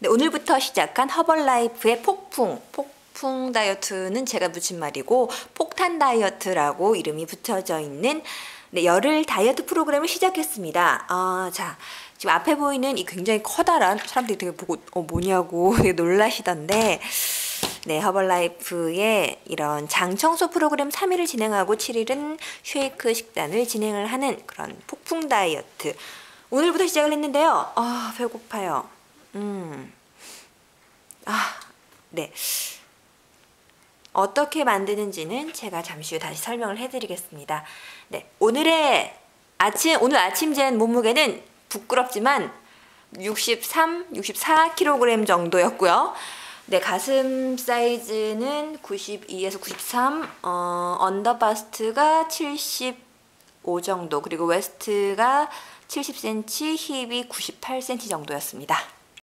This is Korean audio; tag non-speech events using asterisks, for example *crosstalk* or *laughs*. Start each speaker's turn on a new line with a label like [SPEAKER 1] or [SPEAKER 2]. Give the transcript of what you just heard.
[SPEAKER 1] 네, 오늘부터 시작한 허벌라이프의 폭풍, 폭풍 다이어트는 제가 붙인 말이고 폭탄 다이어트라고 이름이 붙여져 있는 네, 열흘 다이어트 프로그램을 시작했습니다. 아, 자, 지금 앞에 보이는 이 굉장히 커다란 사람들이 되게 보고 어 뭐냐고 *laughs* 놀라시던데 네, 허벌라이프의 이런 장 청소 프로그램 3일을 진행하고 7일은 쉐이크 식단을 진행을 하는 그런 폭풍 다이어트. 오늘부터 시작을 했는데요. 아, 배고파요. 음. 아, 네. 어떻게 만드는지는 제가 잠시 후에 다시 설명을 해드리겠습니다. 네, 오늘의 아침 오늘 아침 잰 몸무게는 부끄럽지만 63, 64kg 정도였고요. 네, 가슴 사이즈는 92에서 93, 어, 언더바스트가 75 정도, 그리고 웨스트가 70cm, 힙이 98cm 정도였습니다.